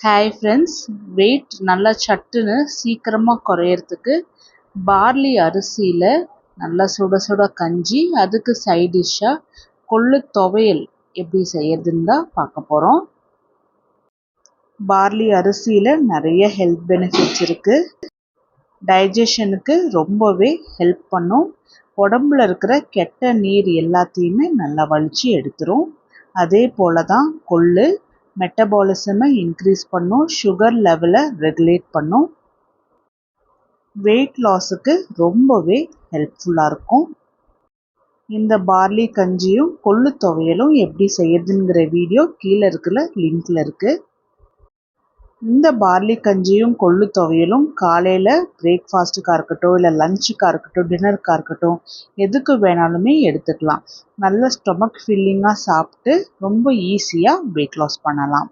Hi friends wait நல்லா சட்டுன்னு சீக்கிரமாக குறையறதுக்கு பார்லி அரிசியில் நல்லா சுட சுட கஞ்சி அதுக்கு சைட் டிஷ்ஷாக கொள்ளு துவையல் எப்படி செய்யறதுன்னு தான் பார்க்க போகிறோம் பார்லி அரிசியில் நிறைய ஹெல்த் பெனிஃபிட்ஸ் இருக்குது டைஜஷனுக்கு ரொம்பவே ஹெல்ப் பண்ணும். உடம்புல இருக்கிற கெட்ட நீர் எல்லாத்தையுமே நல்லா வலிச்சு எடுத்துரும். அதே போல் தான் கொள்ளு மெட்டபாலிசமை இன்க்ரீஸ் பண்ணும் சுகர் லெவலை ரெகுலேட் பண்ணும். வெயிட் லாஸுக்கு ரொம்பவே ஹெல்ப்ஃபுல்லாக இருக்கும். இந்த பார்லி கஞ்சியும் கொள்ளு துவையலும் எப்படி செய்யறதுங்கிற வீடியோ கீழே இருக்கிற லிங்க்ல இருக்குது இந்த பார்லி கஞ்சியும் கொள்ளு துவையலும் காலையில் பிரேக்ஃபாஸ்ட்டுக்காக இருக்கட்டும் இல்லை லஞ்சுக்காக இருக்கட்டும் டின்னருக்காக இருக்கட்டும் எதுக்கு வேணாலுமே எடுத்துக்கலாம். நல்ல ஸ்டொமக் ஃபில்லிங்காக சாப்பிட்டு ரொம்ப ஈஸியாக வெயிட் லாஸ் பண்ணலாம்.